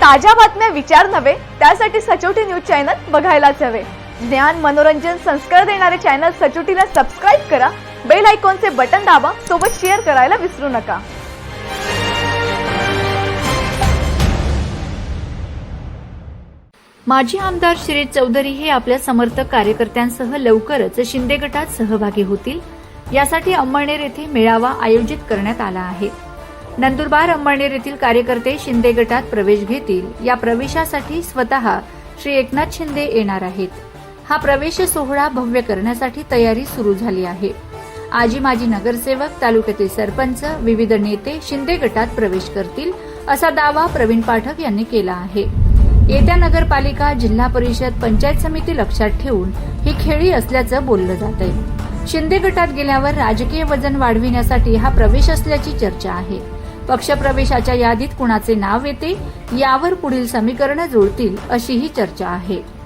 ताज्या बातम्या विचार नव्हे त्यासाठी सचोटी न्यूज चॅनल बघायलाच हवे. ज्ञान मनोरंजन संस्कार देणारे चॅनल सचोटीला सबस्क्राईब करा बेल आयकॉनचे बटन दाबा सोबत शेअर करायला विसरू नका. माजी आमदार श्री चौधरी हे आपल्या समर्थक कार्यकर्त्यांसह लवकरच शिंदे गटात सहभागी होतील. यासाठी अंमळनेर येथे मेळावा आयोजित करण्यात आला आहे. नंदुरबार अंमळनेर येथील कार्यकर्ते शिंदे गटात प्रवेश घेतील. या प्रवेशासाठी स्वतः श्री एकनाथ शिंदे येणार आहेत. हा प्रवेश सोहळा भव्य करण्यासाठी तयारी सुरू झाली आहे. आजी माजी नगरसेवक तालुक्यातील सरपंच विविध नेते शिंदे गटात प्रवेश करतील असा दावा प्रवीण पाठक यांनी केला आहे. येत्या नगरपालिका जिल्हा परिषद पंचायत समिती लक्षात ठेवून ही खेळी असल्याचं बोललं जात आहे शिंदे गटात गेल्यावर राजकीय वजन वाढविण्यासाठी हा प्रवेश असल्याची चर्चा आहे. पक्षप्रवेशाच्या यादीत कुणाचे नाव येते यावर पुढील समीकरणं जुळतील अशीही चर्चा आहे.